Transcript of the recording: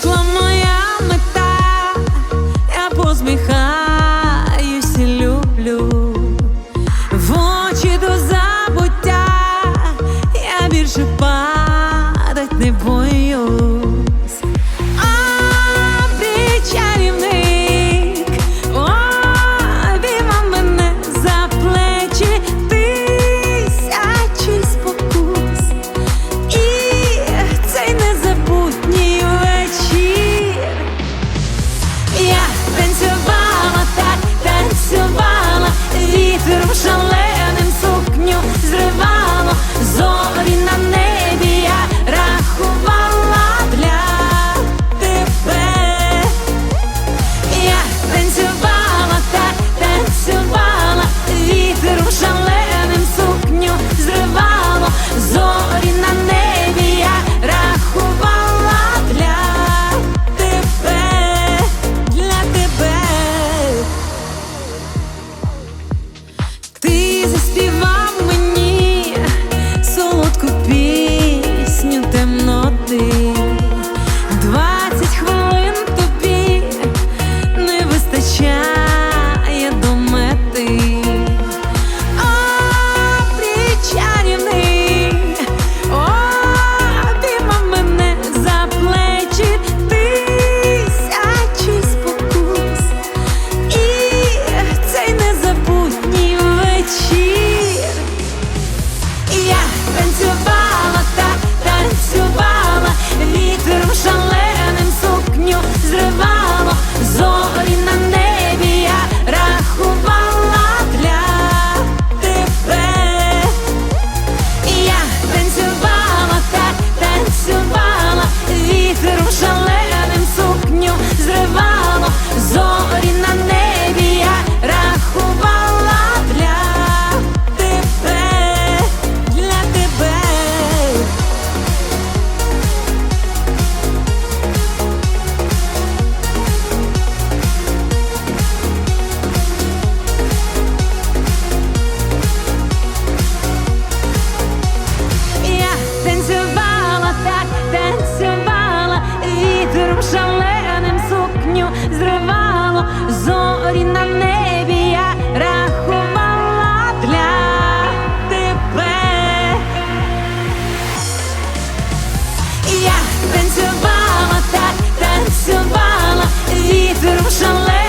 виникла моя мета, я посміхаю. 冲上来！вітром шале. Я танцювала так, танцювала вітром шале.